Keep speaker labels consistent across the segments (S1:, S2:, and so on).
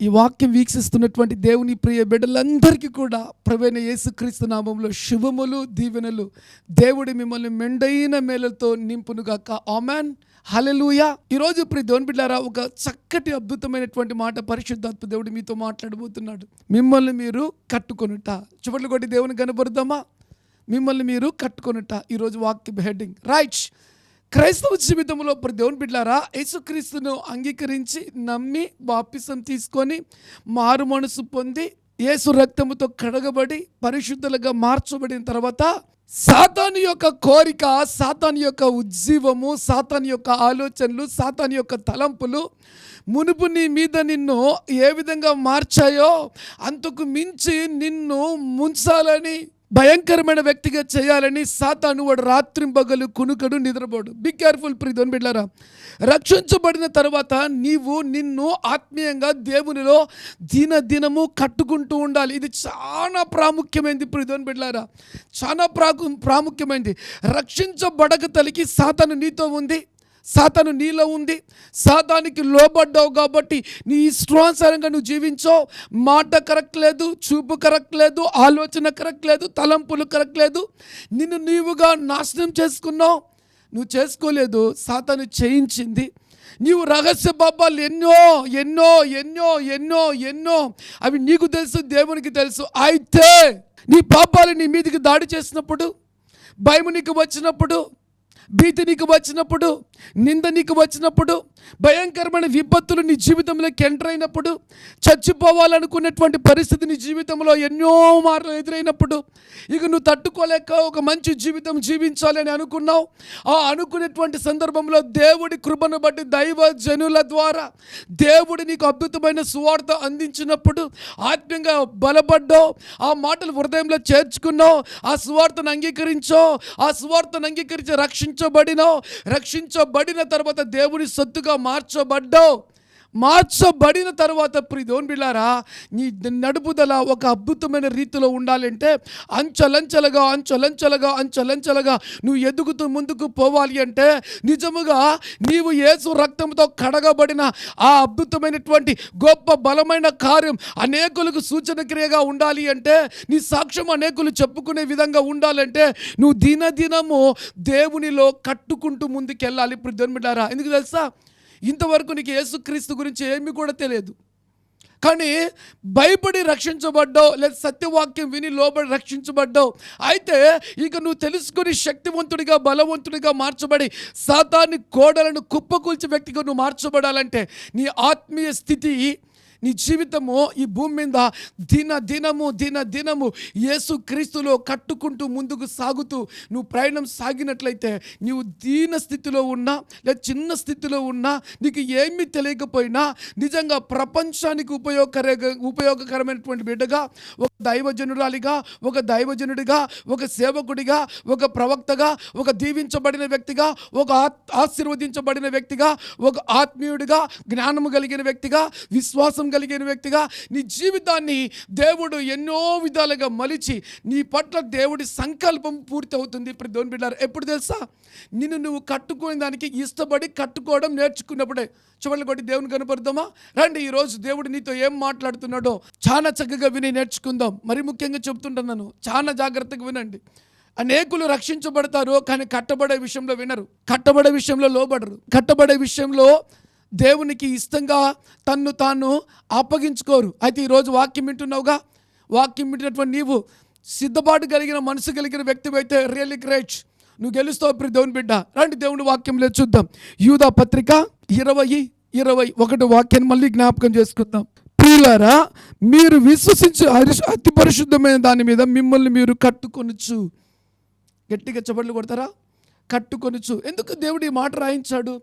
S1: ఈ వాక్యం వీక్షిస్తున్నటువంటి దేవుని ప్రియ బిడ్డలందరికీ కూడా ప్రవీణ యేసుక్రీస్తు నామంలో శుభములు దీవెనలు. దేవుడి మిమ్మల్ని మెండైన మేలతో నింపునుగాక ఆమెన్. హలెలూయా ఈరోజు ప్రియ దేవుని బిడ్డారా ఒక చక్కటి అద్భుతమైనటువంటి మాట పరిశుద్ధాత్మ దేవుడు మీతో మాట్లాడబోతున్నాడు. మిమ్మల్ని మీరు కట్టుకొనుట. చివట్లు కొట్టి దేవుని కనబడదామా మిమ్మల్ని మీరు కట్టుకొనుట. ఈరోజు వాక్యం హెడ్డింగ్. రైట్. క్రైస్తవ జీవితంలో ప్రతి దేవుని బిడ్డారా యేసుక్రీస్తును అంగీకరించి నమ్మి బాప్తిసం తీసుకొని మారు మనసు పొంది యేసు రక్తముతో కడగబడి పరిశుద్ధులుగా మార్చబడిన తర్వాత సాతాను యొక్క కోరిక సాతాను యొక్క ఉజ్జీవము సాతాను యొక్క ఆలోచనలు సాతాను యొక్క తలంపులు మునుపు నీ మీద నిన్ను ఏ విధంగా మార్చాయో అంతకు మించి నిన్ను ముంచాలని భయంకరమైన వ్యక్తిగా చేయాలని సాతాను వాడు రాత్రింబగలు కునుకడు నిద్రపోడు. బి కేర్ఫుల్ ప్రీతోని బిడ్డారా రక్షించబడిన తర్వాత నీవు నిన్ను ఆత్మీయంగా దేవునిలో దిన దినము కట్టుకుంటూ ఉండాలి. ఇది చాలా ప్రాముఖ్యమైనది ప్రీతోని బిడ్డారా చాలా ప్రాకు ప్రాముఖ్యమైనది రక్షించబడక తలికి సాతాను నీతో ఉంది. సాతాను నీలో ఉంది. సాతానికి లోబడ్డావు కాబట్టి నీ ఇష్టానుసారంగా నువ్వు జీవించావు. మాట కరెక్ట్ లేదు చూపు కరెక్ట్ లేదు ఆలోచన కరెక్ట్ లేదు తలంపులు కరెక్ట్ లేదు. నిన్ను నీవుగా నాశనం చేసుకున్నావు. నువ్వు చేసుకోలేదు సాతాను చేయించింది. నీవు రహస్య పాపాలు ఎన్నో ఎన్నో ఎన్నో ఎన్నో ఎన్నో. అవి నీకు తెలుసు దేవునికి తెలుసు. అయితే నీ పాపాలు నీ మీదకి దాడి చేసినప్పుడు భయం నీకు వచ్చినప్పుడు భీతి నీకు వచ్చినప్పుడు నింద నీకు వచ్చినప్పుడు భయంకరమైన విపత్తులు నీ జీవితంలోకి ఎంటర్ అయినప్పుడు చచ్చిపోవాలనుకున్నటువంటి పరిస్థితి నీ జీవితంలో ఎన్నో మార్లు ఎదురైనప్పుడు ఇక నువ్వు తట్టుకోలేక ఒక మంచి జీవితం జీవించాలని అనుకున్నావు. ఆ అనుకునేటువంటి సందర్భంలో దేవుడి కృపను బట్టి దైవ జనుల ద్వారా దేవుడు నీకు అద్భుతమైన సువార్త అందించినప్పుడు ఆత్మీయంగా బలపడ్డావు. ఆ మాటలు హృదయంలో చేర్చుకున్నావు. ఆ సువార్తను అంగీకరించో ఆ సువార్తను అంగీకరించి రక్షించబడినావు రక్షించబడిన తర్వాత దేవుని సొత్తుగా మార్చబడ్డావు మార్చబడిన తర్వాత ప్రిదోన్ బిళ్ళారా నీ నడుపుదల ఒక అద్భుతమైన రీతిలో ఉండాలంటే అంచలంచలుగా అంచలంచలుగా అంచలంచలుగా నువ్వు ఎదుగుతూ ముందుకు పోవాలి అంటే నిజముగా నీవు యేసు రక్తంతో కడగబడిన ఆ అద్భుతమైనటువంటి గొప్ప బలమైన కార్యం అనేకులకు సూచన క్రియగా ఉండాలి అంటే నీ సాక్ష్యం అనేకులు చెప్పుకునే విధంగా ఉండాలంటే నువ్వు దినదినము దేవునిలో కట్టుకుంటూ ముందుకెళ్ళాలి ఇప్పుడు దేవుని ఎందుకు తెలుసా? ఇంతవరకు నీకు యేసుక్రీస్తు గురించి ఏమీ కూడా తెలియదు. కానీ భయపడి రక్షించబడ్డావు లేదా సత్యవాక్యం విని లోబడి రక్షించబడ్డావు. అయితే ఇక నువ్వు తెలుసుకుని శక్తివంతుడిగా బలవంతుడిగా మార్చబడి సాతాన్ని కోడలను కుప్పకూల్చే వ్యక్తిగా నువ్వు మార్చబడాలంటే నీ ఆత్మీయ స్థితి నీ జీవితము ఈ భూమి మీద దిన దినము దిన దినము యేసు క్రీస్తులో కట్టుకుంటూ ముందుకు సాగుతూ నువ్వు ప్రయాణం సాగినట్లయితే నీవు దీన స్థితిలో ఉన్నా లేదా చిన్న స్థితిలో ఉన్నా నీకు ఏమీ తెలియకపోయినా నిజంగా ప్రపంచానికి ఉపయోగకర ఉపయోగకరమైనటువంటి బిడ్డగా ఒక దైవజనురాలిగా ఒక దైవజనుడిగా ఒక సేవకుడిగా ఒక ప్రవక్తగా ఒక దీవించబడిన వ్యక్తిగా ఒక ఆత్- ఆశీర్వదించబడిన వ్యక్తిగా ఒక ఆత్మీయుడిగా జ్ఞానము కలిగిన వ్యక్తిగా విశ్వాసం కలిగిన వ్యక్తిగా నీ జీవితాన్ని దేవుడు ఎన్నో విధాలుగా మలిచి నీ పట్ల దేవుడి సంకల్పం పూర్తి అవుతుంది ఇప్పుడు దేవుని బిడ్డారు ఎప్పుడు తెలుసా? నిన్ను నువ్వు కట్టుకునే దానికి ఇష్టపడి కట్టుకోవడం నేర్చుకున్నప్పుడే. చివరి కొట్టి దేవుని కనపడదామా రండి ఈరోజు దేవుడు నీతో ఏం మాట్లాడుతున్నాడో చాలా చక్కగా విని నేర్చుకుందాం. మరి ముఖ్యంగా చెప్తుంటున్నాను చాలా జాగ్రత్తగా వినండి. అనేకులు రక్షించబడతారు కానీ కట్టబడే విషయంలో వినరు. కట్టబడే విషయంలో లోబడరు. కట్టబడే విషయంలో దేవునికి ఇష్టంగా తన్ను తాను అప్పగించుకోరు. అయితే ఈరోజు వాక్యం వింటున్నావుగా? వాక్యం వింటున్నటువంటి నీవు సిద్ధపాటు కలిగిన మనసు కలిగిన వ్యక్తి అయితే రియల్లీ గ్రేట్. నువ్వు గెలుస్తావు ఇప్పుడు దేవుని బిడ్డ. రండి దేవుని వాక్యంలో చూద్దాం. యూదా పత్రిక ఇరవై ఇరవై ఒకటి వాక్యాన్ని మళ్ళీ జ్ఞాపకం చేసుకుందాం. ప్రియులారా మీరు విశ్వసించి హరి- అతి పరిశుద్ధమైన దాని మీద మిమ్మల్ని మీరు కట్టుకొనొచ్చు గట్టిగా చప్పట్లు కొడతారా? కట్టుకొనొచ్చు ఎందుకు దేవుడు ఈ మాట రాయించాడు?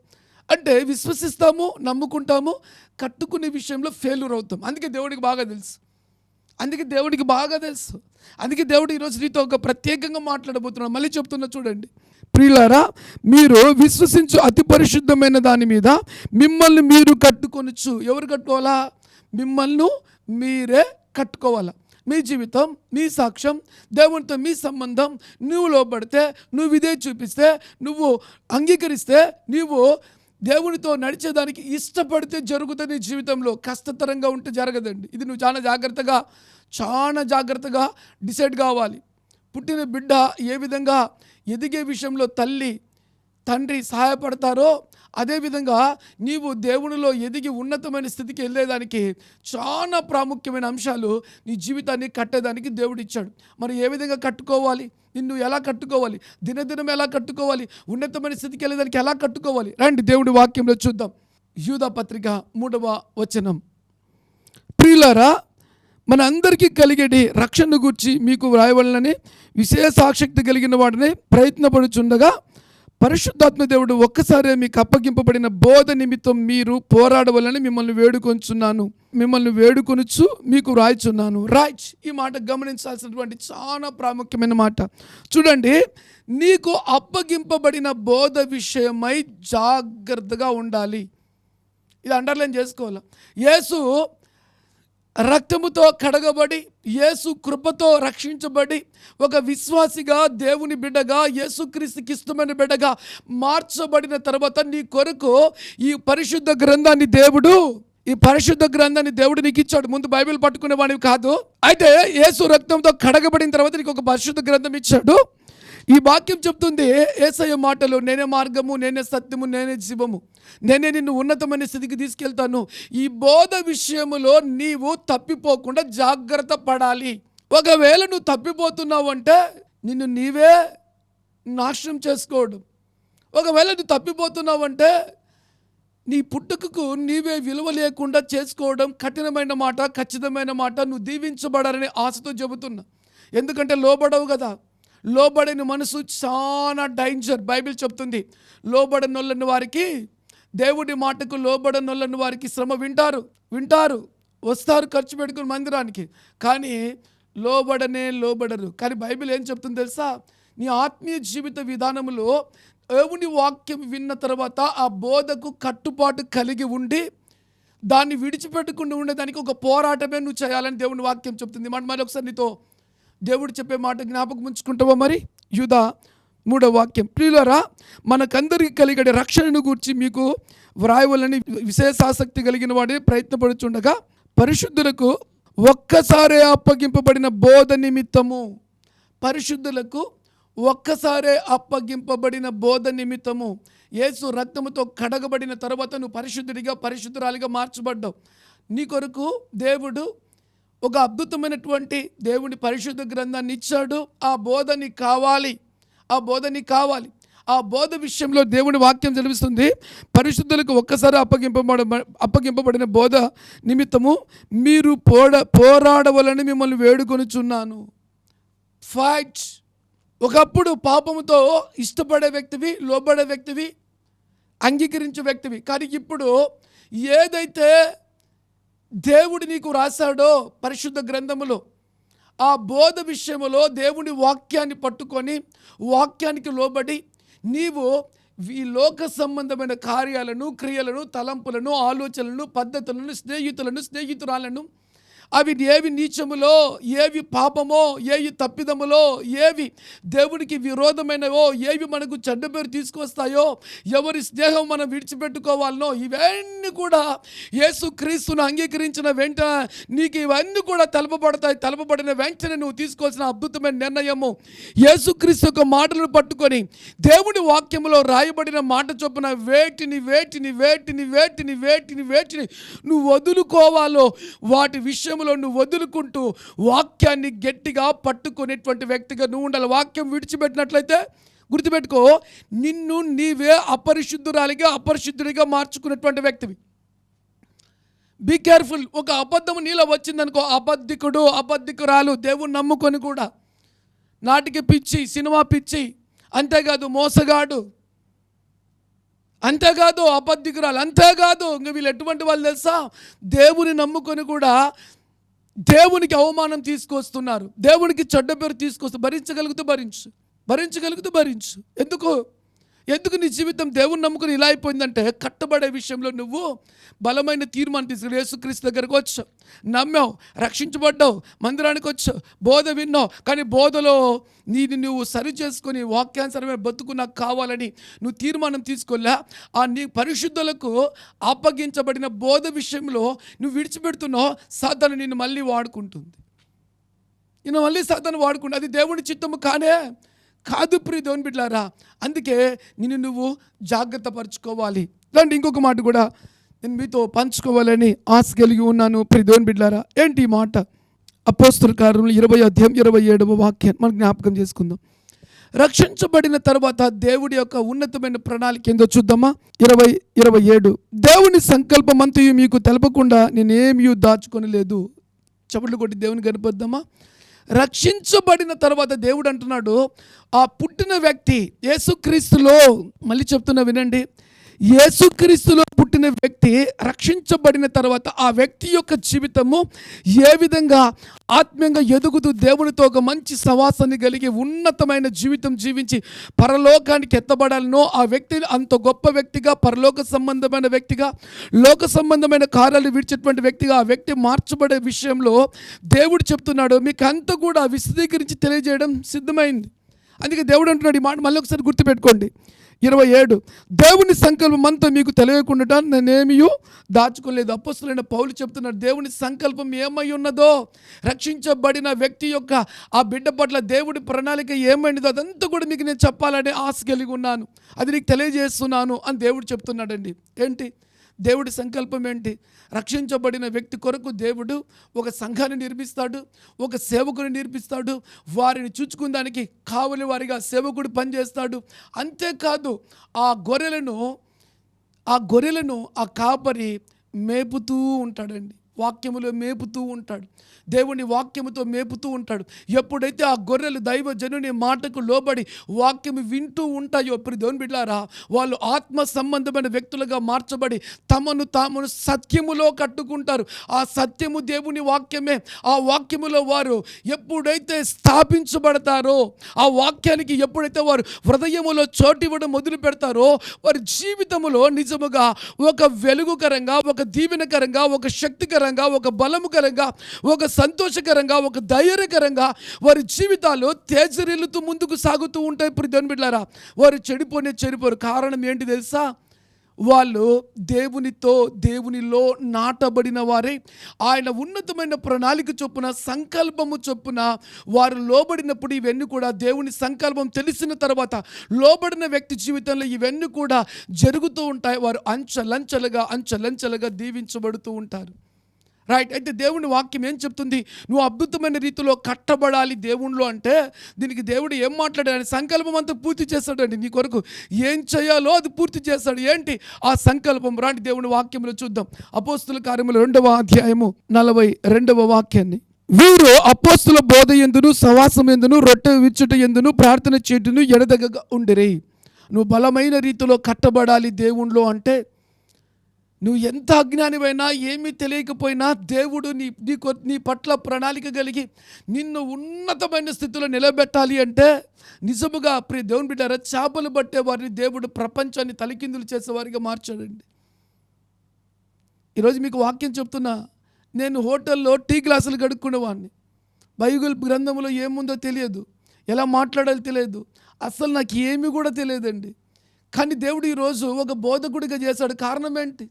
S1: అంటే విశ్వసిస్తాము నమ్ముకుంటాము కట్టుకునే విషయంలో ఫెయిల్యూర్ అవుతాం. అందుకే దేవుడికి బాగా తెలుసు. అందుకే దేవుడికి బాగా తెలుసు. అందుకే దేవుడు ఈరోజు నీతో ఒక ప్రత్యేకంగా మాట్లాడబోతున్నాడు. మళ్ళీ చెప్తున్నా చూడండి. ప్రియులారా మీరు విశ్వసించు అతి పరిశుద్ధమైన దాని మీద మిమ్మల్ని మీరు కట్టుకొనొచ్చు ఎవరు కట్టుకోవాలా? మిమ్మల్ని మీరే కట్టుకోవాలా. మీ జీవితం మీ సాక్ష్యం దేవునితో మీ సంబంధం. నువ్వు లోపడితే నువ్వు ఇదే చూపిస్తే నువ్వు అంగీకరిస్తే నువ్వు దేవునితో నడిచేదానికి ఇష్టపడితే జరుగుతుంది నీ జీవితంలో. కష్టతరంగా ఉంటే జరగదండి. ఇది నువ్వు చాలా జాగ్రత్తగా చాలా జాగ్రత్తగా డిసైడ్ కావాలి. పుట్టిన బిడ్డ ఏ విధంగా ఎదిగే విషయంలో తల్లి తండ్రి సహాయపడతారో అదేవిధంగా నీవు దేవునిలో ఎదిగి ఉన్నతమైన స్థితికి వెళ్ళేదానికి చాలా ప్రాముఖ్యమైన అంశాలు నీ జీవితాన్ని కట్టేదానికి దేవుడు ఇచ్చాడు మరి ఏ విధంగా కట్టుకోవాలి? నిన్ను ఎలా కట్టుకోవాలి? దినదినం ఎలా కట్టుకోవాలి? ఉన్నతమైన స్థితికి వెళ్ళేదానికి ఎలా కట్టుకోవాలి? రండి దేవుడి వాక్యంలో చూద్దాం. యూదా పత్రిక మూడవ వచనం. ప్రియులారా మన అందరికీ కలిగేటి రక్షణను గురించి మీకు వ్రాయవలనని విశేష ఆసక్తి కలిగిన వాడిని ప్రయత్నపడుచుండగా పరిశుద్ధాత్మ దేవుడు ఒక్కసారే మీకు అప్పగింపబడిన బోధ నిమిత్తం మీరు పోరాడవలని మిమ్మల్ని వేడుకొంచున్నాను. మిమ్మల్ని వేడుకొనుచు మీకు రాయిచున్నాను. రాయ్ ఈ మాట గమనించాల్సినటువంటి చాలా ప్రాముఖ్యమైన మాట. చూడండి నీకు అప్పగింపబడిన బోధ విషయమై జాగ్రత్తగా ఉండాలి. ఇది అండర్లైన్ చేసుకోవాలి? యేసు రక్తముతో కడగబడి యేసు కృపతో రక్షించబడి ఒక విశ్వాసిగా దేవుని బిడ్డగా యేసుక్రీస్తుకి ఇష్టమైన బిడ్డగా మార్చబడిన తర్వాత నీ కొరకు ఈ పరిశుద్ధ గ్రంథాన్ని దేవుడు ఈ పరిశుద్ధ గ్రంథాన్ని దేవుడు నీకు ఇచ్చాడు. ముందు బైబిల్ పట్టుకునే వాడివి కాదు. అయితే యేసు రక్తంతో కడగబడిన తర్వాత నీకు ఒక పరిశుద్ధ గ్రంథం ఇచ్చాడు. ఈ వాక్యం చెప్తుంది ఏసయ్య మాటలు నేనే మార్గము నేనే సత్యము నేనే జీవము. నేనే నిన్ను ఉన్నతమైన స్థితికి తీసుకెళ్తాను. ఈ బోధ విషయములో నీవు తప్పిపోకుండా జాగ్రత్త పడాలి. ఒకవేళ నువ్వు తప్పిపోతున్నావు అంటే నిన్ను నీవే నాశనం చేసుకోవడం. ఒకవేళ నువ్వు తప్పిపోతున్నావు అంటే నీ పుట్టుకకు నీవే విలువ లేకుండా చేసుకోవడం కఠినమైన మాట ఖచ్చితమైన మాట. నువ్వు దీవించబడాలని ఆశతో చెబుతున్నా. ఎందుకంటే లోబడవు కదా. లోబడిన మనసు చాలా డేంజర్ బైబిల్ చెప్తుంది లోబడనొల్లని వారికి దేవుడి మాటకు లోబడనొల్లని వారికి శ్రమ వింటారు వింటారు వస్తారు ఖర్చు పెట్టుకుని మందిరానికి. కానీ లోబడనే లోబడరు. కానీ బైబిల్ ఏం చెప్తుంది తెలుసా? నీ ఆత్మీయ జీవిత విధానంలో దేవుని వాక్యం విన్న తర్వాత ఆ బోధకు కట్టుబాటు కలిగి ఉండి దాన్ని విడిచిపెట్టకుండా ఉండేదానికి ఒక పోరాటమే నువ్వు చేయాలని దేవుని వాక్యం చెప్తుంది. మరి మరి ఒకసారి నీతో దేవుడు చెప్పే మాట జ్ఞాపకం ఉంచుకుంటావా మరి? యూదా మూడో వాక్యం. ప్రియులరా మనకందరికి కలిగే రక్షణను గురించి మీకు వ్రాయవలని విశేష ఆసక్తి కలిగిన వాడిని ప్రయత్నపడుచుండగా పరిశుద్ధులకు ఒక్కసారే అప్పగింపబడిన బోధ నిమిత్తము. పరిశుద్ధులకు ఒక్కసారే అప్పగింపబడిన బోధ నిమిత్తము. యేసు రక్తముతో కడగబడిన తర్వాత నువ్వు పరిశుద్ధుడిగా పరిశుద్ధురాలిగా మార్చబడ్డావు. నీ కొరకు దేవుడు ఒక అద్భుతమైనటువంటి దేవుని పరిశుద్ధ గ్రంథాన్ని ఇచ్చాడు. ఆ బోధ నీకు కావాలి. ఆ బోధ నీకు కావాలి. ఆ బోధ విషయంలో దేవుని వాక్యం తెలిపిస్తుంది పరిశుద్ధులకు ఒక్కసారి అప్పగింపబడ అప్పగింపబడిన బోధ నిమిత్తము మీరు పోడ పోరాడవలని మిమ్మల్ని వేడుకొనుచున్నాను. ఫైట్ ఒకప్పుడు పాపముతో ఇష్టపడే వ్యక్తివి లోబడే వ్యక్తివి అంగీకరించే వ్యక్తివి. కానీ ఇప్పుడు ఏదైతే దేవుడు నీకు రాశాడో పరిశుద్ధ గ్రంథములో. ఆ బోధ విషయములో దేవుని వాక్యాన్ని పట్టుకొని వాక్యానికి లోబడి నీవు ఈ లోక సంబంధమైన కార్యాలను క్రియలను తలంపులను ఆలోచనలను పద్ధతులను స్నేహితులను స్నేహితురాలను అవి ఏవి నీచములో ఏవి పాపమో ఏవి తప్పిదములో ఏవి దేవునికి విరోధమైనవో ఏవి మనకు చెడ్డ పేరు తీసుకొస్తాయో ఎవరి స్నేహం మనం విడిచిపెట్టుకోవాలనో ఇవన్నీ కూడా యేసు క్రీస్తును అంగీకరించిన వెంట నీకు ఇవన్నీ కూడా తలపబడతాయి. తలపబడిన వెంటనే నువ్వు తీసుకోవాల్సిన అద్భుతమైన నిర్ణయము యేసుక్రీస్తు యొక్క మాటలను పట్టుకొని దేవుడి వాక్యంలో రాయబడిన మాట చొప్పున వేటిని వేటిని వేటిని వేటిని వేటిని వేటిని నువ్వు వదులుకోవాలో వాటి విషయం విషయంలో నువ్వు వదులుకుంటూ వాక్యాన్ని గట్టిగా పట్టుకునేటువంటి వ్యక్తిగా నువ్వు ఉండాలి. వాక్యం విడిచిపెట్టినట్లయితే గుర్తుపెట్టుకో నిన్ను నీవే అపరిశుద్ధురాలిగా అపరిశుద్ధుడిగా మార్చుకునేటువంటి వ్యక్తివి. బీ కేర్ఫుల్ ఒక అబద్ధం నీలో వచ్చిందనుకో అబద్ధికుడు అబద్ధికురాలు దేవుని నమ్ముకొని కూడా నాటికి పిచ్చి సినిమా పిచ్చి అంతేకాదు మోసగాడు అంతేకాదు అబద్ధికురాలు అంతేకాదు ఇంక వీళ్ళు ఎటువంటి వాళ్ళు తెలుసా? దేవుని నమ్ముకొని కూడా దేవునికి అవమానం తీసుకొస్తున్నారు. దేవునికి చెడ్డ పేరు తీసుకొస్తూ భరించగలుగుతూ భరించు. భరించగలుగుతూ భరించు. ఎందుకు? ఎందుకు నీ జీవితం దేవుని నమ్ముకుని ఇలా అయిపోయిందంటే కట్టబడే విషయంలో నువ్వు బలమైన తీర్మానం తీసుకుని యేసుక్రీస్తు దగ్గరకు వచ్చు నమ్మావు రక్షించబడ్డావు మందిరానికి వచ్చు బోధ విన్నావు కానీ బోధలో నీది నువ్వు సరి చేసుకొని వాక్యానుసరమే బతుకు నాకు కావాలని నువ్వు తీర్మానం తీసుకోలే. ఆ నీ పరిశుద్ధులకు అప్పగించబడిన బోధ విషయంలో నువ్వు విడిచిపెడుతున్నావు. సాధన నిన్ను మళ్ళీ వాడుకుంటుంది. నిన్ను మళ్ళీ సాధన వాడుకుంటుంది. అది దేవుని చిత్తము కానే కాదు ప్రియ దేవుని బిడ్డారా అందుకే నిన్ను నువ్వు జాగ్రత్త పరుచుకోవాలి. ఇలాంటి ఇంకొక మాట కూడా నేను మీతో పంచుకోవాలని ఆశ కలిగి ఉన్నాను ప్రియ దేవుని బిడ్డారా ఏంటి ఈ మాట? అపోస్తుల కార్యంలో ఇరవై అధ్యాయం ఇరవై ఏడవ వాక్యం మనం జ్ఞాపకం చేసుకుందాం. రక్షించబడిన తర్వాత దేవుడి యొక్క ఉన్నతమైన ప్రణాళిక ఏందో చూద్దామా? ఇరవై ఇరవై ఏడు. దేవుని సంకల్పమంతయు మీకు తెలపకుండా నేనేమీ దాచుకొనలేదు. చప్పట్లు కొట్టి దేవుని గడిపొద్దామా రక్షించబడిన తర్వాత దేవుడు అంటున్నాడు ఆ పుట్టిన వ్యక్తి యేసుక్రీస్తులో మళ్ళీ చెప్తున్నా వినండి యేసుక్రీస్తులో పుట్టిన వ్యక్తి రక్షించబడిన తర్వాత ఆ వ్యక్తి యొక్క జీవితము ఏ విధంగా ఆత్మీయంగా ఎదుగుతూ దేవునితో ఒక మంచి సవాసాన్ని కలిగి ఉన్నతమైన జీవితం జీవించి పరలోకానికి ఎత్తబడాలనో ఆ వ్యక్తి అంత గొప్ప వ్యక్తిగా పరలోక సంబంధమైన వ్యక్తిగా లోక సంబంధమైన కార్యాలు విడిచేటువంటి వ్యక్తిగా ఆ వ్యక్తి మార్చబడే విషయంలో దేవుడు చెప్తున్నాడు. మీకు అంత కూడా విశదీకరించి తెలియజేయడం సిద్ధమైంది. అందుకే దేవుడు అంటున్నాడు ఈ మాట మళ్ళీ ఒకసారి గుర్తుపెట్టుకోండి. ఇరవై ఏడు. దేవుని సంకల్పం అంతా మీకు తెలియకుండా నేనేమియో దాచుకోలేదు. అప్పస్తులైన పౌలు చెప్తున్నాడు దేవుని సంకల్పం ఏమై ఉన్నదో రక్షించబడిన వ్యక్తి యొక్క ఆ బిడ్డ పట్ల దేవుడి ప్రణాళిక ఏమైనదో అదంతా కూడా మీకు నేను చెప్పాలనే ఆశ కలిగి ఉన్నాను. అది నీకు తెలియజేస్తున్నాను అని దేవుడు చెప్తున్నాడండి. ఏంటి? దేవుడి సంకల్పం ఏంటి? రక్షించబడిన వ్యక్తి కొరకు దేవుడు ఒక సంఘాన్ని నిర్మిస్తాడు ఒక సేవకుని నిర్మిస్తాడు వారిని చూచుకుందానికి కావలి వారిగా సేవకుడు పనిచేస్తాడు. అంతేకాదు ఆ గొర్రెలను ఆ గొర్రెలను ఆ కాపరి మేపుతూ ఉంటాడండి. వాక్యములో మేపుతూ ఉంటాడు. దేవుని వాక్యముతో మేపుతూ ఉంటాడు. ఎప్పుడైతే ఆ గొర్రెలు దైవ జనుని మాటకు లోబడి వాక్యము వింటూ ఉంటాయో ఇప్పుడు దేవుని బిడ్డారా వాళ్ళు ఆత్మ సంబంధమైన వ్యక్తులుగా మార్చబడి తమను తామును సత్యములో కట్టుకుంటారు. ఆ సత్యము దేవుని వాక్యమే. ఆ వాక్యములో వారు ఎప్పుడైతే స్థాపించబడతారో ఆ వాక్యానికి ఎప్పుడైతే వారు హృదయములో చోటివ్వడం మొదలు పెడతారో వారి జీవితములో నిజముగా ఒక వెలుగుకరంగా ఒక దీవెనకరంగా ఒక శక్తికరంగా ఒక బలముకరంగా ఒక సంతోషకరంగా ఒక ధైర్యకరంగా వారి జీవితాలు తేజరిల్లుతూ ముందుకు సాగుతూ ఉంటాయి. ఇప్పుడు బిడ్డారా వారు చెడిపోనే చెడిపోరు. కారణం ఏంటి తెలుసా? వాళ్ళు దేవునితో దేవునిలో నాటబడిన వారే. ఆయన ఉన్నతమైన ప్రణాళిక చొప్పున సంకల్పము చొప్పున వారు లోబడినప్పుడు ఇవన్నీ కూడా దేవుని సంకల్పం తెలిసిన తర్వాత లోబడిన వ్యక్తి జీవితంలో ఇవన్నీ కూడా జరుగుతూ ఉంటాయి. వారు అంచలంచలుగా అంచలంచలుగా దీవించబడుతూ ఉంటారు. రైట్ అయితే దేవుని వాక్యం ఏం చెప్తుంది? నువ్వు అద్భుతమైన రీతిలో కట్టబడాలి దేవుణ్ణిలో అంటే దీనికి దేవుడు ఏం మాట్లాడాడు? సంకల్పం అంతా పూర్తి చేస్తాడండి నీ కొరకు. ఏం చేయాలో అది పూర్తి చేస్తాడు. ఏంటి? ఆ సంకల్పం. రాంటి దేవుని వాక్యంలో చూద్దాం. అపోస్తుల కార్యములు రెండవ అధ్యాయము నలభై రెండవ వాక్యాన్ని. వీరు అపోస్తుల బోధ ఎందును సవాసం ఎందును రొట్టె విచ్చుట ఎందును ప్రార్థన చేటును ఎడదగగా ఉండిరి. నువ్వు బలమైన రీతిలో కట్టబడాలి దేవుణ్ణిలో అంటే నువ్వు ఎంత అజ్ఞానివైనా ఏమీ తెలియకపోయినా దేవుడు నీ నీ నీ పట్ల ప్రణాళిక కలిగి నిన్ను ఉన్నతమైన స్థితిలో నిలబెట్టాలి అంటే నిజముగా ప్రియ దేవుని బిడ్డారా చేపలు పట్టే వారిని దేవుడు ప్రపంచాన్ని తలకిందులు చేసేవారిగా మార్చాడండి. ఈరోజు మీకు వాక్యం చెప్తున్నా నేను హోటల్లో టీ గ్లాసులు కడుక్కునేవాడిని బైబిల్ గ్రంథంలో ఏముందో తెలియదు. ఎలా మాట్లాడాలో తెలియదు. అసలు నాకు ఏమీ కూడా తెలియదండి. కానీ దేవుడు ఈరోజు ఒక బోధకుడిగా చేశాడు. కారణం ఏంటి?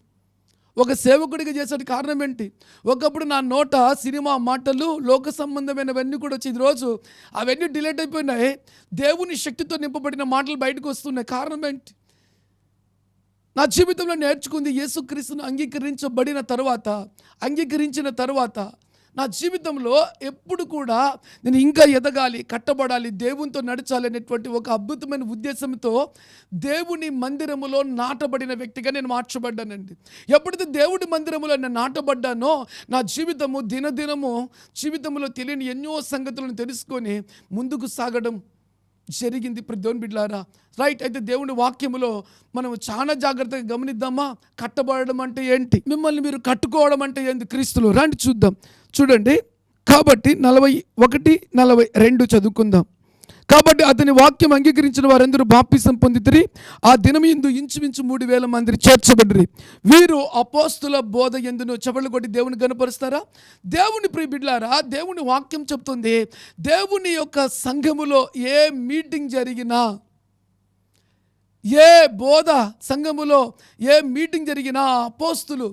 S1: ఒక సేవకుడిగా చేశాడు కారణం ఏంటి? ఒకప్పుడు నా నోట సినిమా మాటలు లోక సంబంధమైనవన్నీ కూడా వచ్చి రోజు అవన్నీ డిలేట్ అయిపోయినాయి. దేవుని శక్తితో నింపబడిన మాటలు బయటకు వస్తున్నాయి. కారణం ఏంటి? నా జీవితంలో నేర్చుకుంది యేసుక్రీస్తును అంగీకరించబడిన తర్వాత అంగీకరించిన తర్వాత నా జీవితంలో ఎప్పుడు కూడా నేను ఇంకా ఎదగాలి కట్టబడాలి దేవునితో నడచాలి అనేటువంటి ఒక అద్భుతమైన ఉద్దేశంతో దేవుని మందిరములో నాటబడిన వ్యక్తిగా నేను మార్చబడ్డానండి. ఎప్పుడైతే దేవుడి మందిరములో నేను నాటబడ్డానో నా జీవితము దినదినము జీవితంలో తెలియని ఎన్నో సంగతులను తెలుసుకొని ముందుకు సాగడం జరిగింది ప్రతిదోని బిడ్లారా రైట్ అయితే దేవుని వాక్యములో మనం చాలా జాగ్రత్తగా గమనిద్దామా? కట్టబడడం అంటే ఏంటి? మిమ్మల్ని మీరు కట్టుకోవడం అంటే ఏంటి క్రీస్తులు? రండి చూద్దాం. చూడండి. కాబట్టి నలభై ఒకటి నలభై రెండు చదువుకుందాం. కాబట్టి అతని వాక్యం అంగీకరించిన వారందరూ బాప్తిసం పొందితిరి. ఆ దినం ఎందు ఇంచుమించు మూడు వేల మంది చేర్చబడిరి. వీరు అపోస్తుల బోధ ఎందును చెపలు కొట్టి దేవుని కనపరుస్తారా దేవుని ప్రియ బిడ్లారా దేవుని వాక్యం చెప్తుంది దేవుని యొక్క సంఘములో ఏ మీటింగ్ జరిగినా ఏ బోధ సంఘములో ఏ మీటింగ్ జరిగినా అపోస్తులు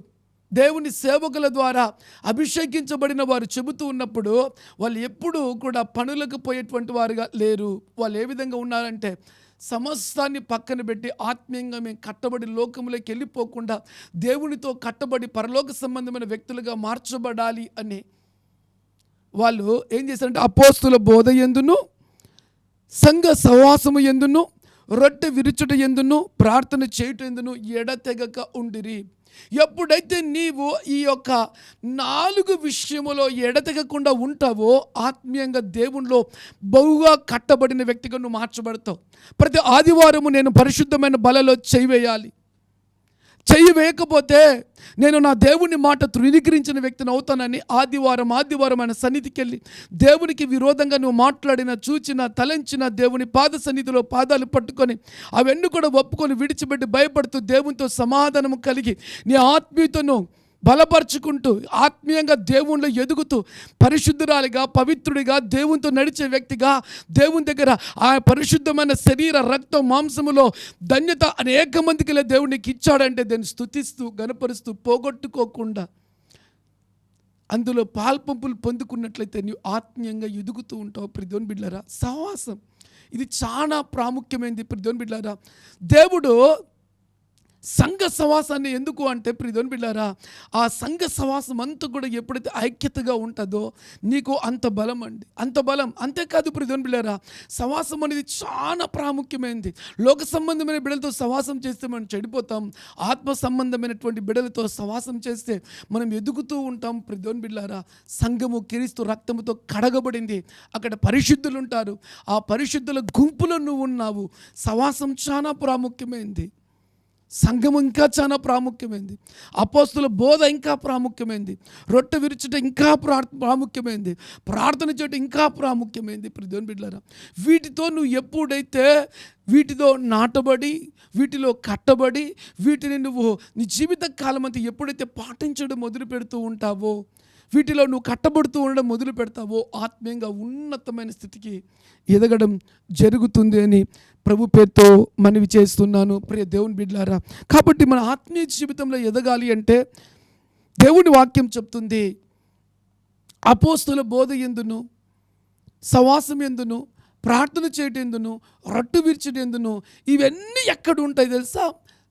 S1: దేవుని సేవకుల ద్వారా అభిషేకించబడిన వారు చెబుతూ ఉన్నప్పుడు వాళ్ళు ఎప్పుడూ కూడా పనులకు పోయేటువంటి వారుగా లేరు. వాళ్ళు ఏ విధంగా ఉన్నారంటే సమస్తాన్ని పక్కన పెట్టి ఆత్మీయంగా మేము కట్టబడి లోకంలోకి వెళ్ళిపోకుండా దేవునితో కట్టబడి పరలోక సంబంధమైన వ్యక్తులుగా మార్చబడాలి అని వాళ్ళు ఏం చేశారంటే అపోస్తుల బోధ ఎందును సంఘ సహవాసము ఎందును రొట్టె విరుచుట ఎందును ప్రార్థన చేయుట ఎందును ఎడతెగక ఉండిరి. ఎప్పుడైతే నీవు ఈ యొక్క నాలుగు విషయములో ఎడతెగకుండా ఉంటావో ఆత్మీయంగా దేవుణ్ణిలో బహుగా కట్టబడిన వ్యక్తిగా నువ్వు మార్చబడతావు. ప్రతి ఆదివారము నేను పరిశుద్ధమైన బలలో చేయివేయాలి చెయ్యి వేయకపోతే నేను నా దేవుని మాట తృణీకరించిన వ్యక్తిని అవుతానని ఆదివారం ఆదివారం ఆయన సన్నిధికి వెళ్ళి దేవునికి విరోధంగా నువ్వు మాట్లాడిన చూచిన తలంచిన దేవుని పాద సన్నిధిలో పాదాలు పట్టుకొని అవన్నీ కూడా ఒప్పుకొని విడిచిపెట్టి భయపడుతూ దేవునితో సమాధానము కలిగి నీ ఆత్మీయతను బలపరుచుకుంటూ ఆత్మీయంగా దేవుణ్ణి ఎదుగుతూ పరిశుద్ధురాలిగా పవిత్రుడిగా దేవునితో నడిచే వ్యక్తిగా దేవుని దగ్గర ఆ పరిశుద్ధమైన శరీర రక్తం మాంసములో ధన్యత అనేక మందికి ఇలా దేవునికి ఇచ్చాడంటే దాన్ని స్థుతిస్తూ గనపరుస్తూ పోగొట్టుకోకుండా అందులో పాల్పంపులు పొందుకున్నట్లయితే నీవు ఆత్మీయంగా ఎదుగుతూ ఉంటావు ప్రతిదోని బిడ్లరా. సహవాసం. ఇది చాలా ప్రాముఖ్యమైనది ప్రతిదోని బిడ్లరా. దేవుడు సంఘ సవాసాన్ని ఎందుకు అంటే ప్రిధోని బిళ్ళారా ఆ సంఘ సవాసం అంతా కూడా ఎప్పుడైతే ఐక్యతగా ఉంటుందో నీకు అంత బలం అండి. అంత బలం. అంతేకాదు ప్రిధోని బిళ్ళారా సవాసం అనేది చాలా ప్రాముఖ్యమైనది. లోక సంబంధమైన బిడలతో సవాసం చేస్తే మనం చెడిపోతాం. ఆత్మ సంబంధమైనటువంటి బిడలతో సవాసం చేస్తే మనం ఎదుగుతూ ఉంటాం. ప్రిధోని బిళ్ళారా సంఘము కిరిస్తూ రక్తముతో కడగబడింది. అక్కడ పరిశుద్ధులు ఉంటారు ఆ పరిశుద్ధుల గుంపులో నువ్వు ఉన్నావు. సవాసం చాలా ప్రాముఖ్యమైనది సంఘం ఇంకా చాలా ప్రాముఖ్యమైంది. అపోస్తుల బోధ ఇంకా ప్రాముఖ్యమైంది. రొట్టె విరుచుట ఇంకా ప్రా ప్రాముఖ్యమైంది. ప్రార్థన చేయటం ఇంకా ప్రాముఖ్యమైంది. ఇప్పుడు దేవుని బిడ్డలారా వీటితో నువ్వు ఎప్పుడైతే వీటితో నాటబడి వీటిలో కట్టబడి వీటిని నువ్వు నీ జీవిత కాలం అంతా ఎప్పుడైతే పాటించడం మొదలు పెడుతూ ఉంటావో వీటిలో నువ్వు కట్టబడుతూ ఉండడం మొదలు పెడతావో ఆత్మీయంగా ఉన్నతమైన స్థితికి ఎదగడం జరుగుతుంది అని ప్రభు పేరుతో మనవి చేస్తున్నాను. ప్రియ దేవుని బిడ్లారా కాబట్టి మన ఆత్మీయ జీవితంలో ఎదగాలి అంటే దేవుని వాక్యం చెప్తుంది అపోస్తుల బోధ ఎందును సవాసం ఎందును ప్రార్థన చేయటం ఎందును రొట్టు విరిచడం ఎందును ఇవన్నీ ఎక్కడ ఉంటాయి తెలుసా?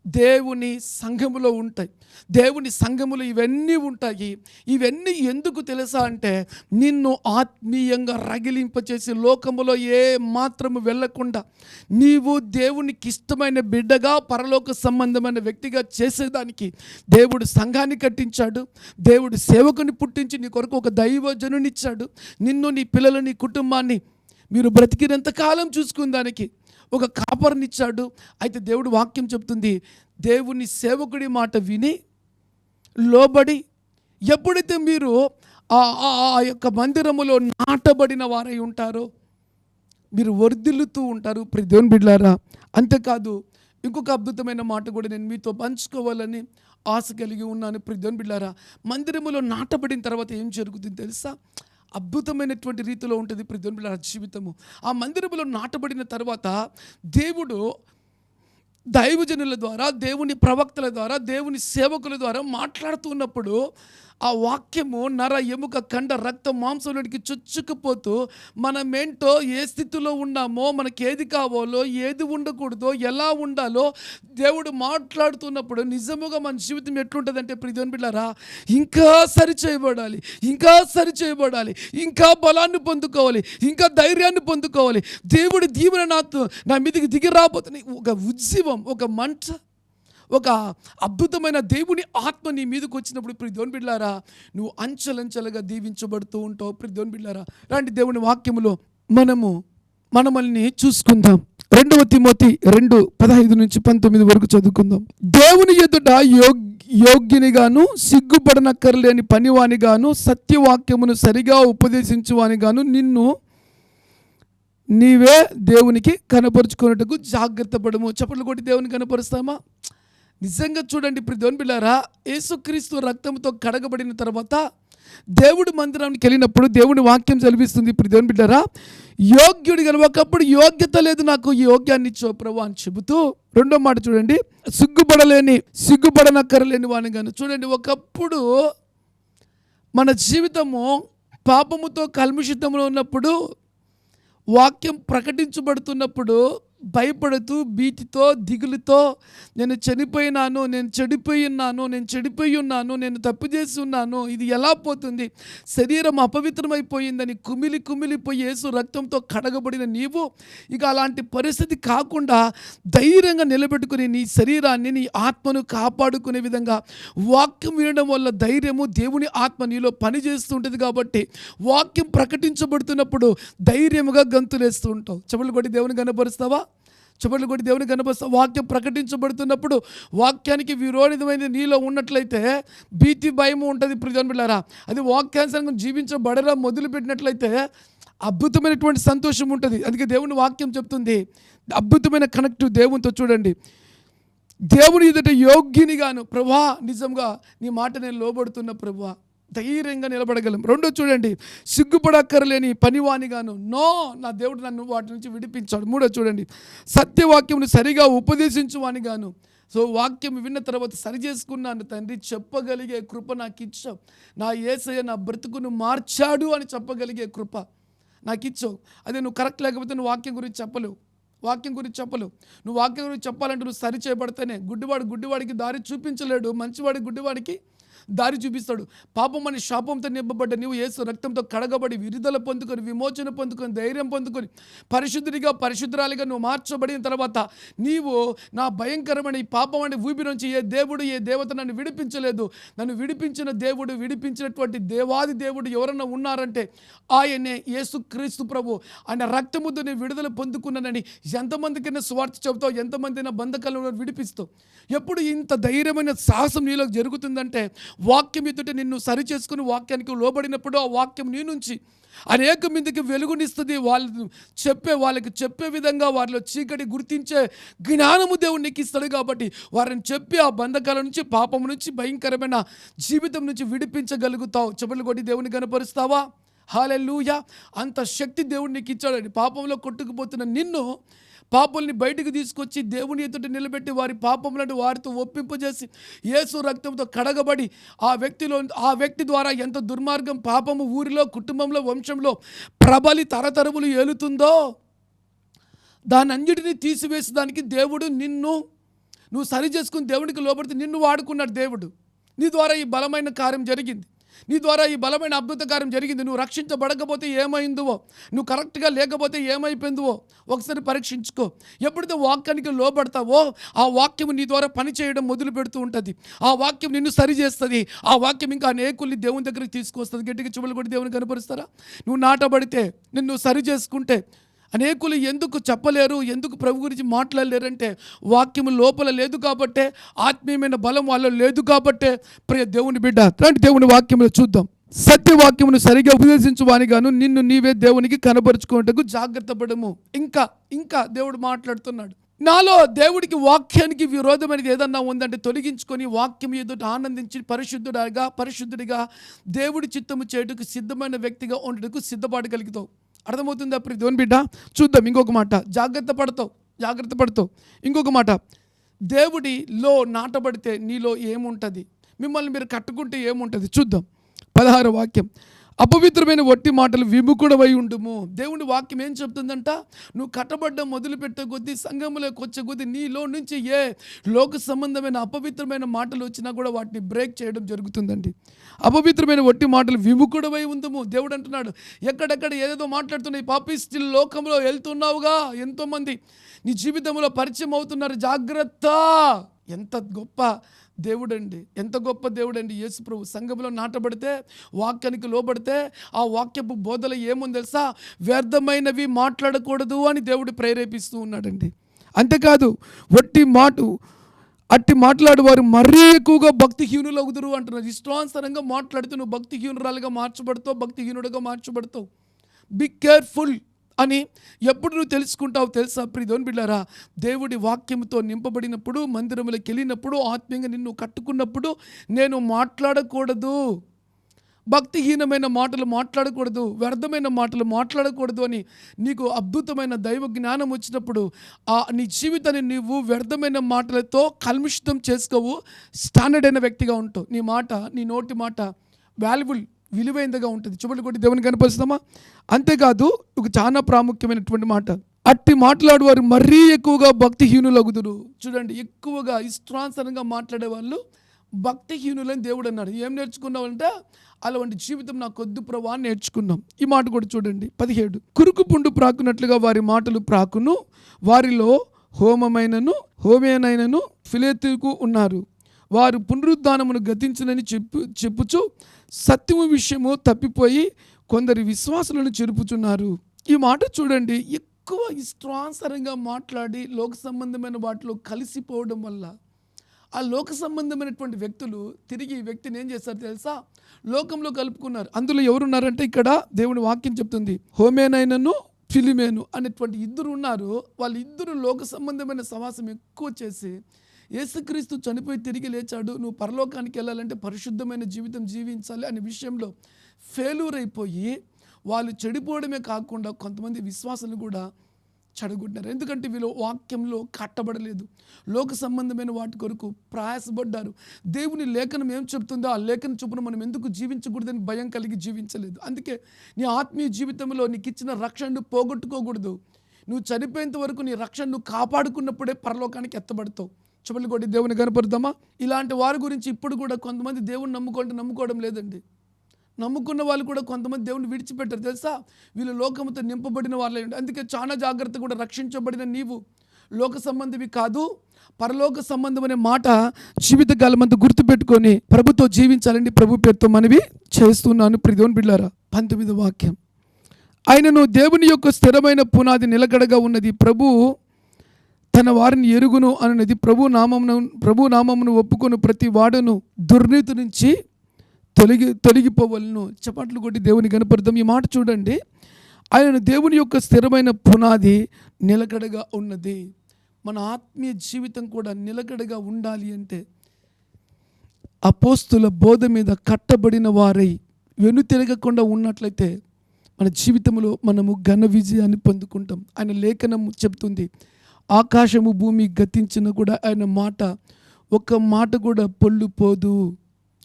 S1: దేవుని సంఘములో ఉంటాయి. దేవుని సంఘములు ఇవన్నీ ఉంటాయి. ఇవన్నీ ఎందుకు తెలుసా అంటే నిన్ను ఆత్మీయంగా రగిలింపచేసి లోకములో ఏ మాత్రము వెళ్ళకుండా నీవు దేవునికి ఇష్టమైన బిడ్డగా పరలోక సంబంధమైన వ్యక్తిగా చేసేదానికి దేవుడు సంఘాన్ని కట్టించాడు. దేవుడు సేవకుని పుట్టించి నీ కొరకు ఒక దైవజనునిచ్చాడు. నిన్ను నీ పిల్లలు నీ కుటుంబాన్ని మీరు బ్రతికినంత కాలం చూసుకున్న దానికి ఒక కాపర్నిచ్చాడు అయితే దేవుడు వాక్యం చెప్తుంది దేవుని సేవకుడి మాట విని లోబడి ఎప్పుడైతే మీరు ఆ ఆ- ఆ యొక్క మందిరములో నాటబడిన వారై ఉంటారో మీరు వర్ధిల్లుతూ ఉంటారు. ప్రతి దేవుని బిడ్లారా అంతేకాదు ఇంకొక అద్భుతమైన మాట కూడా నేను మీతో పంచుకోవాలని ఆశ కలిగి ఉన్నాను. ప్రతి దేవుని బిడ్లారా మందిరములో నాటబడిన తర్వాత ఏం జరుగుతుంది తెలుసా? అద్భుతమైనటువంటి రీతిలో ఉంటుంది ప్రతి జీవితము. ఆ మందిరములో నాటబడిన తర్వాత దేవుడు దైవజనుల ద్వారా దేవుని ప్రవక్తల ద్వారా దేవుని సేవకుల ద్వారా మాట్లాడుతున్నప్పుడు ఆ వాక్యము నర ఎముక కండ రక్త మాంసంలోనికి చొచ్చుకుపోతూ మనమేంటో ఏ స్థితిలో ఉన్నామో మనకి ఏది కావాలో ఏది ఉండకూడదో ఎలా ఉండాలో దేవుడు మాట్లాడుతున్నప్పుడు నిజముగా మన జీవితం ఎట్లుంటుందంటే ప్రిధోని బిడ్డారా ఇంకా సరి చేయబడాలి ఇంకా సరి చేయబడాలి ఇంకా బలాన్ని పొందుకోవాలి ఇంకా ధైర్యాన్ని పొందుకోవాలి. దేవుడి దీవెన నాతో నా మీదకి దిగి రాబోతుంది ఒక ఉజ్జీవం ఒక మంట ఒక అద్భుతమైన దేవుని ఆత్మ నీ మీదకి వచ్చినప్పుడు ఇప్పుడు దేవుని బిడ్డారా నువ్వు అంచెలంచెలుగా దీవించబడుతూ ఉంటావు ఇప్పుడు దేవుని బిడ్డారా లాంటి దేవుని వాక్యములో మనము మనమల్ని చూసుకుందాం. రెండవ తిమోతి రెండు పదహైదు నుంచి పంతొమ్మిది వరకు చదువుకుందాం. దేవుని ఎదుట యోగ్ యోగ్యునిగాను సిగ్గుపడనక్కర్లేని పనివానిగాను సత్యవాక్యమును సరిగా ఉపదేశించువానిగాను నిన్ను నీవే దేవునికి కనపరుచుకున్నట్టుకు జాగ్రత్త పడము చప్పట్లు కొట్టి దేవుని కనపరుస్తామా? నిజంగా చూడండి ఇప్పుడు దేవుని పిల్లారా యేసుక్రీస్తు రక్తంతో కడగబడిన తర్వాత దేవుడి మందిరానికి వెళ్ళినప్పుడు దేవుడి వాక్యం చదివిస్తుంది ఇప్పుడు దేవుని బిడ్డారా యోగ్యుడు గల ఒకప్పుడు యోగ్యత లేదు నాకు ఈ యోగ్యాన్ని ఇచ్చో ప్రభు అని చెబుతూ రెండో మాట చూడండి. సిగ్గుపడలేని సిగ్గుపడనక్కరలేని వాని గాను చూడండి ఒకప్పుడు మన జీవితము పాపముతో కల్ముషితంలో ఉన్నప్పుడు వాక్యం ప్రకటించబడుతున్నప్పుడు భయపడుతూ భీతితో దిగులుతో నేను చనిపోయినాను నేను చెడిపోయి ఉన్నాను నేను చెడిపోయి ఉన్నాను నేను తప్పు చేసి ఉన్నాను ఇది ఎలా పోతుంది? శరీరం అపవిత్రమైపోయిందని కుమిలి కుమిలిపోయి యేసు రక్తంతో కడగబడిన నీవు ఇక అలాంటి పరిస్థితి కాకుండా ధైర్యంగా నిలబెట్టుకుని నీ శరీరాన్ని నీ ఆత్మను కాపాడుకునే విధంగా వాక్యం వినడం వల్ల ధైర్యము దేవుని ఆత్మ నీలో పనిచేస్తూ ఉంటుంది కాబట్టి వాక్యం ప్రకటించబడుతున్నప్పుడు ధైర్యముగా గంతులేస్తూ ఉంటావు. చెవులు కొట్టి దేవుని కనపరుస్తావా చెప్పులు కొట్టి దేవుని కనపరుస్తావు వాక్యం ప్రకటించబడుతున్నప్పుడు వాక్యానికి విరోధమైనది నీలో ఉన్నట్లయితే భీతి భయం ఉంటుంది. ప్రజలు బిళ్ళారా అది వాక్యానుసారంగా జీవించబడరా మొదలుపెట్టినట్లయితే అద్భుతమైనటువంటి సంతోషం ఉంటుంది. అందుకే దేవుని వాక్యం చెప్తుంది. అద్భుతమైన కనెక్ట్ దేవునితో చూడండి. దేవుని ఎదుట యోగ్యునిగాను ప్రభా నిజంగా నీ మాట నేను లోబడుతున్న ప్రభా. ధైర్యంగా నిలబడగలం. రెండో చూడండి సిగ్గుపడక్కర్లేని పనివానిగాను నో నా దేవుడు నన్ను వాటి నుంచి విడిపించాడు. మూడో చూడండి సత్యవాక్యమును సరిగా ఉపదేశించువానిగాను సో వాక్యం విన్న తర్వాత సరి చేసుకున్నాను తండ్రి చెప్పగలిగే కృప నాకు ఇచ్చావు నా ఏసయ్య నా బ్రతుకును మార్చాడు అని చెప్పగలిగే కృప నాకు ఇచ్చావు అదే నువ్వు కరెక్ట్ లేకపోతే నువ్వు వాక్యం గురించి చెప్పలేవు. వాక్యం గురించి చెప్పలేవు. నువ్వు వాక్యం గురించి చెప్పాలంటే నువ్వు సరి చేయబడితేనే. గుడ్డివాడు గుడ్డివాడికి దారి చూపించలేడు. మంచివాడి గుడ్డివాడికి దారి చూపిస్తాడు. పాపం అని శాపంతో నింపబడ్డ నీవు యేసు రక్తంతో కడగబడి విడుదల పొందుకొని విమోచన పొందుకొని ధైర్యం పొందుకొని పరిశుద్ధుడిగా పరిశుద్ధరాలిగా నువ్వు మార్చబడిన తర్వాత నీవు నా భయంకరమైన ఈ పాపం అనే ఊపి నుంచి ఏ దేవుడు ఏ దేవత నన్ను విడిపించలేదు. నన్ను విడిపించిన దేవుడు విడిపించినటువంటి దేవాది దేవుడు ఎవరన్నా ఉన్నారంటే ఆయనే యేసు క్రీస్తు ప్రభు. ఆయన రక్తముద్దు నేను విడుదల పొందుకున్నానని ఎంతమందికైనా స్వార్థ చెబుతావు ఎంతమందినా బంధకాలను విడిపిస్తావు. ఎప్పుడు ఇంత ధైర్యమైన సాహసం నీలో జరుగుతుందంటే వాక్యం ఎదుట నిన్ను సరి చేసుకుని వాక్యానికి లోబడినప్పుడు ఆ వాక్యం నీ నుంచి అనేక మందికి వెలుగునిస్తుంది. వాళ్ళు చెప్పే వాళ్ళకి చెప్పే విధంగా వారిలో చీకటి గుర్తించే జ్ఞానము దేవుడు నీకు ఇస్తాడు కాబట్టి వారిని చెప్పి ఆ బంధకాల నుంచి పాపం నుంచి భయంకరమైన జీవితం నుంచి విడిపించగలుగుతావు. చెప్పులు కొట్టి దేవుని కనపరుస్తావా హాలెల్లుయా! అంత శక్తి దేవుడు నీకు ఇచ్చాడని పాపంలో కొట్టుకుపోతున్న నిన్ను పాపల్ని బయటకు తీసుకొచ్చి దేవుని ఎదుట నిలబెట్టి వారి పాపములను వారితో ఒప్పింపజేసి యేసు రక్తంతో కడగబడి ఆ వ్యక్తిలో ఆ వ్యక్తి ద్వారా ఎంత దుర్మార్గం పాపము ఊరిలో కుటుంబంలో వంశంలో ప్రబలి తరతరములు ఏలుతుందో దాని అన్నిటిని తీసివేసి దానికి దేవుడు నిన్ను నువ్వు సరి చేసుకుని దేవునికి లోబడితే నిన్ను వాడుకున్నాడు దేవుడు. నీ ద్వారా ఈ బలమైన కార్యం జరిగింది. నీ ద్వారా ఈ బలమైన అద్భుత కార్యం జరిగింది. నువ్వు రక్షించబడకపోతే ఏమైందో నువ్వు కరెక్ట్గా లేకపోతే ఏమైపోయిందో ఒకసారి పరీక్షించుకో. ఎప్పుడైతే వాక్యానికి లోబడతావో ఆ వాక్యం నీ ద్వారా పనిచేయడం మొదలు పెడుతూ ఉంటుంది. ఆ వాక్యం నిన్ను సరి చేస్తుంది. ఆ వాక్యం ఇంకా అనేకుల్ని దేవుని దగ్గరికి తీసుకొస్తుంది గట్టిగా చెవులు కూడా దేవుని కనపరుస్తారా? నువ్వు నాటబడితే నిన్ను సరి చేసుకుంటే అనేకులు ఎందుకు చెప్పలేరు? ఎందుకు ప్రభు గురించి మాట్లాడలేరు అంటే వాక్యము లోపల లేదు కాబట్టే ఆత్మీయమైన బలం వాళ్ళ లేదు కాబట్టే. ప్రియ దేవుని బిడ్డ అలాంటి దేవుని వాక్యములు చూద్దాం. సత్యవాక్యమును సరిగా ఉపదేశించు వానిగాను నిన్ను నీవే దేవునికి కనబరుచుకున్నట్టుకు జాగ్రత్త పడము. ఇంకా ఇంకా దేవుడు మాట్లాడుతున్నాడు. నాలో దేవుడికి వాక్యానికి విరోధమైనది ఏదన్నా ఉందంటే తొలగించుకొని వాక్యం ఎదుట ఆనందించి పరిశుద్ధుడిగా పరిశుద్ధుడిగా దేవుడి చిత్తము చేయుటకు సిద్ధమైన వ్యక్తిగా ఉండటకు సిద్ధపాటు కలుగుతావు. అర్థమవుతుందా ప్రియ దేవుని బిడ్డ? చూద్దాం ఇంకొక మాట. జాగ్రత్త పడతావు జాగ్రత్త పడతావు. ఇంకొక మాట. దేవుడిలో నాటబడితే నీలో ఏముంటుంది? మిమ్మల్ని మీరు కట్టుకుంటే ఏముంటుంది? చూద్దాం. పదహారు వాక్యం. అపవిత్రమైన వట్టి మాటలు విముకుడవై ఉండుము. దేవుని వాక్యం ఏం చెప్తుందంట? నువ్వు కట్టబడ్డం మొదలుపెట్టే కొద్దీ సంఘంలోకి వచ్చే కొద్దీ నీలో నుంచి ఏ లోక సంబంధమైన అపవిత్రమైన మాటలు వచ్చినా కూడా వాటిని బ్రేక్ చేయడం జరుగుతుందండి. అపవిత్రమైన వట్టి మాటలు విముకుడవై ఉందము దేవుడు అంటున్నాడు ఎక్కడెక్కడ ఏదేదో మాట్లాడుతున్నాయి పాపిస్టిల్ లోకంలో వెళ్తున్నావుగా? ఎంతోమంది నీ జీవితంలో పరిచయం అవుతున్నారు. జాగ్రత్త! ఎంత గొప్ప దేవుడండి. ఎంత గొప్ప దేవుడండి యేసు ప్రభు. సంఘంలో నాటబడితే వాక్యానికి లోబడితే ఆ వాక్యపు బోధలు ఏముంది తెలుసా? వ్యర్థమైనవి మాట్లాడకూడదు అని దేవుడు ప్రేరేపిస్తూ ఉన్నాడండి. అంతేకాదు వట్టి మాటు అట్టి మాట్లాడేవారు మరీ ఎక్కువగా భక్తిహీనులు అవుదురు అంటున్నారు. ఇష్టానుసరంగా మాట్లాడుతూ నువ్వు భక్తిహీనురాలుగా మార్చబడతావు భక్తిహీనుడుగా మార్చబడతావు. బి కేర్ఫుల్ అని ఎప్పుడు నువ్వు తెలుసుకుంటావు తెలుసా ప్రిదోని బిడ్డారా? దేవుడి వాక్యంతో నింపబడినప్పుడు మందిరంలోకి వెళ్ళినప్పుడు ఆత్మీయంగా నిన్ను కట్టుకున్నప్పుడు నేను మాట్లాడకూడదు. భక్తిహీనమైన మాటలు మాట్లాడకూడదు వ్యర్థమైన మాటలు మాట్లాడకూడదు అని నీకు అద్భుతమైన దైవ జ్ఞానం వచ్చినప్పుడు ఆ నీ జీవితాన్ని నీవు వ్యర్థమైన మాటలతో కల్మిషితం చేసుకోవు. స్టాండర్డ్ అయిన వ్యక్తిగా ఉంటావు నీ మాట నీ నోటి మాట వాల్యుబుల్ విలువైనదిగా ఉంటుంది. చూపలు కొట్టి దేవుని కనిపిస్తామా అంతేకాదు ఒక చాలా ప్రాముఖ్యమైనటువంటి మాట. అట్టి మాట్లాడేవారు మరీ ఎక్కువగా భక్తిహీనులగుదురు. చూడండి ఎక్కువగా ఇష్టానుసరంగా మాట్లాడే వాళ్ళు భక్తిహీనులని దేవుడు అన్నాడు. ఏం నేర్చుకున్నావంటే? అలాంటి జీవితం నా కొద్దు ప్రభా నేర్చుకున్నాం. ఈ మాట కూడా చూడండి. పదిహేడు. కురుకు పుండు ప్రాకున్నట్లుగా వారి మాటలు ప్రాకును. వారిలో హోమమైనను హోమేనైనను ఫిలేతుకు ఉన్నారు. వారు పునరుద్ధానమును గతించనని చెప్పు చెప్పుచు సత్యము విషయము తప్పిపోయి కొందరి విశ్వాసులను చెరుపుచున్నారు. ఈ మాట చూడండి. ఎక్కువ ఇష్టానుసరంగా మాట్లాడి లోక సంబంధమైన వాటిలో కలిసిపోవడం వల్ల ఆ లోక సంబంధమైనటువంటి వ్యక్తులు తిరిగి ఈ వ్యక్తిని ఏం చేస్తారు తెలుసా? లోకంలో కలుపుకున్నారు. అందులో ఎవరున్నారంటే ఇక్కడ దేవుని వాక్యం చెప్తుంది. హోమేనైనను ఫిలిమేను అనేటువంటి ఇద్దరు ఉన్నారు. వాళ్ళిద్దరు లోక సంబంధమైన సమాసం ఎక్కువ చేసి యేసుక్రీస్తు చనిపోయి తిరిగి లేచాడు. నువ్వు పరలోకానికి వెళ్ళాలంటే పరిశుద్ధమైన జీవితం జీవించాలి అనే విషయంలో ఫెయిల్యూర్ అయిపోయి వాళ్ళు చెడిపోవడమే కాకుండా కొంతమంది విశ్వాసాలు కూడా చెడగొట్టినారు. ఎందుకంటే వీళ్ళు వాక్యంలో కట్టబడలేదు. లోక సంబంధమైన వాటి కొరకు ప్రయాసపడ్డారు. దేవుని లేఖనం ఏం చెప్తుందో ఆ లేఖన చొప్పున మనం ఎందుకు జీవించకూడదని భయం కలిగి జీవించలేదు. అందుకే నీ ఆత్మీయ జీవితంలో నీకు ఇచ్చిన రక్షణను పోగొట్టుకోకూడదు. నువ్వు చనిపోయేంత వరకు నీ రక్షణను కాపాడుకున్నప్పుడే పరలోకానికి ఎత్తబడతావు. చెప్పులు కొట్టి దేవుని కనపడతామా ఇలాంటి వారి గురించి ఇప్పుడు కూడా కొంతమంది దేవుని నమ్ముకుంటే నమ్ముకోవడం లేదండి. నమ్ముకున్న వాళ్ళు కూడా కొంతమంది దేవుని విడిచిపెట్టారు తెలుసా? వీళ్ళు లోకముతో నింపబడిన వాళ్ళే ఉండి అందుకే చాలా జాగ్రత్త కూడా రక్షించబడిన నీవు. లోక సంబంధివి కాదు పరలోక సంబంధం అనే మాట జీవితకాలం అంతా గుర్తుపెట్టుకొని ప్రభుతో జీవించాలని ప్రభు పేరుతో మనవి చేస్తున్నాను. ప్రిదోని బిళ్ళారా పంతొమ్మిది వాక్యం. ఆయనను దేవుని యొక్క స్థిరమైన పునాది నిలకడగా ఉన్నది. ప్రభు తన వారిని ఎరుగును అనేది ప్రభు నామమును ప్రభు నామమును ఒప్పుకొని ప్రతి వాడును దుర్నీతి నుంచి తొలగి తొలగిపోవలను చపాట్లు కొట్టి దేవుని కనపడతాం. ఈ మాట చూడండి. ఆయన దేవుని యొక్క స్థిరమైన పునాది నిలకడగా ఉన్నది. మన ఆత్మీయ జీవితం కూడా నిలకడగా ఉండాలి అంటే అపోస్తుల బోధ మీద కట్టబడిన వారై వెనుతిరగకుండా ఉన్నట్లయితే మన జీవితంలో మనము ఘన విజయాన్ని పొందుకుంటాం. ఆయన లేఖనం చెప్తుంది. ఆకాశము భూమి గతించిన కూడా ఆయన మాట. ఒక్క మాట కూడా పొల్లు పోదు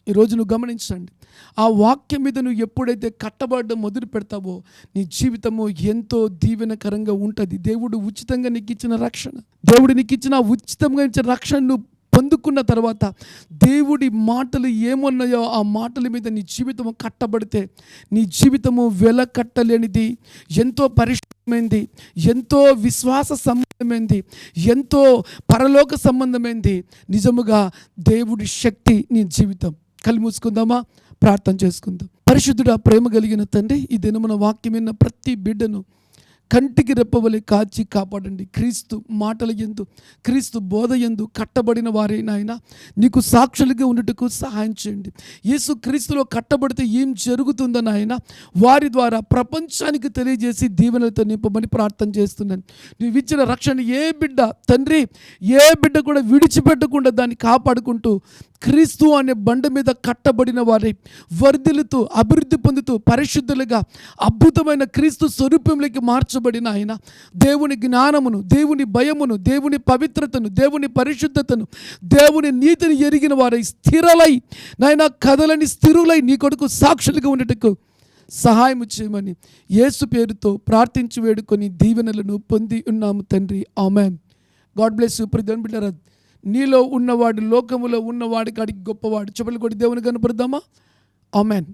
S1: ఈరోజు నువ్వు గమనించండి. ఆ వాక్యం మీద నువ్వు ఎప్పుడైతే కట్టబడడం మొదలు పెడతావో నీ జీవితము ఎంతో దీవెనకరంగా ఉంటుంది. దేవుడు ఉచితంగా నీకు ఇచ్చిన రక్షణ. దేవుడు నీకు ఇచ్చిన ఉచితంగా ఇచ్చిన రక్షణ నువ్వు పొందుకున్న తర్వాత దేవుడి మాటలు ఏమున్నాయో ఆ మాటల మీద నీ జీవితము కట్టబడితే నీ జీవితము వెల కట్టలేనిది ఎంతో పరిశుభ్రమైంది ఎంతో విశ్వాస సంబంధమైంది ఎంతో పరలోక సంబంధమైంది. నిజముగా దేవుడి శక్తి నీ జీవితం. కళ్ళు మూసుకుందామా? ప్రార్థన చేసుకుందాం. పరిశుద్ధుడా ప్రేమ కలిగిన తండ్రి ఈ దినమున వాక్యమైన ప్రతి బిడ్డను కంటికి రెప్పవలే కాచి కాపాడండి. క్రీస్తు మాటల ఎందు క్రీస్తు బోధ ఎందు కట్టబడిన వారే నీకు సాక్షులుగా ఉండుటకు సహాయం చేయండి. యేసు క్రీస్తులో కట్టబడితే ఏం జరుగుతుందని నాయన వారి ద్వారా ప్రపంచానికి తెలియజేసి దీవెనలతో నింపమని ప్రార్థన చేస్తున్నాను. నువ్వు ఇచ్చిన రక్షణ ఏ బిడ్డ తండ్రి ఏ బిడ్డ కూడా విడిచిపెట్టకుండా దాన్ని కాపాడుకుంటూ క్రీస్తు అనే బండ మీద కట్టబడిన వారి వర్ధిలుతూ అభివృద్ధి పొందుతూ పరిశుద్ధులుగా అద్భుతమైన క్రీస్తు స్వరూపంలోకి మార్చు మార్చబడిన ఆయన. దేవుని జ్ఞానమును దేవుని భయమును దేవుని పవిత్రతను దేవుని పరిశుద్ధతను దేవుని నీతిని ఎరిగిన వారై స్థిరలై నాయన కథలని స్థిరులై నీ కొడుకు సాక్షులుగా ఉండటకు సహాయం చేయమని యేసు పేరుతో ప్రార్థించి వేడుకొని దీవెనలను పొంది ఉన్నాము తండ్రి. ఆమెన్. God bless you. ప్రతి బిడ్డరా నీలో ఉన్నవాడు లోకములో ఉన్నవాడి కాడికి గొప్పవాడు. చెప్పులు కొట్టి దేవుని కనపడదామా ఆమెన్.